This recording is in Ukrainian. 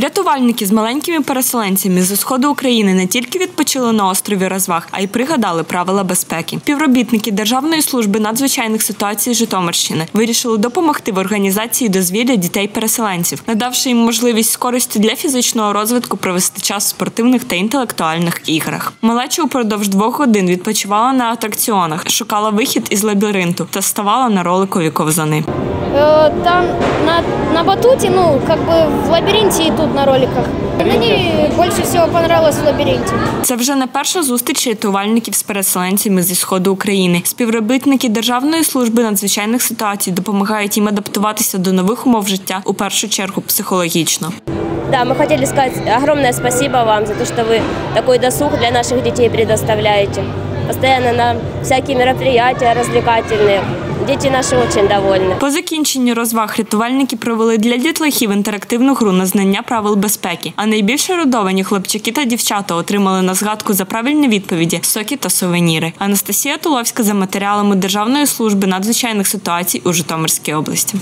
Рятувальники з маленькими переселенцями зі сходу України не тільки відпочили на острові розваг, а й пригадали правила безпеки. Співробітники Державної служби надзвичайних ситуацій Житомирщини вирішили допомогти в організації дозвілля дітей-переселенців, надавши їм можливість з користю для фізичного розвитку провести час в спортивних та інтелектуальних іграх. Малеча упродовж двох годин відпочивала на атракціонах, шукала вихід із лабіринту та ставала на роликові ковзани. Э, Там на, на батуте, ну, как бы в лабиринте и тут на роликах. Мне больше всего понравилось в лабиринте. Це вже не перша зустріч рятувальників з переселенцями зі сходу України. Співробітники Державної служби надзвичайних ситуацій допомагають їм адаптуватися до нових умов життя у першу чергу психологічно. Да, мы хотели сказать огромное спасибо вам за то, что вы такой досуг для наших детей предоставляете. Постоянно на всякие мероприятия развлекательные. Дети наши очень довольны. По закінченні розваг рятувальники провели для дітлахів інтерактивну гру на знання правил безпеки. А найбільше родовані хлопчики та дівчата отримали на згадку за правильні відповіді соки та сувеніри. Анастасія Туловська за матеріалами Державної служби надзвичайних ситуацій у Житомирській області.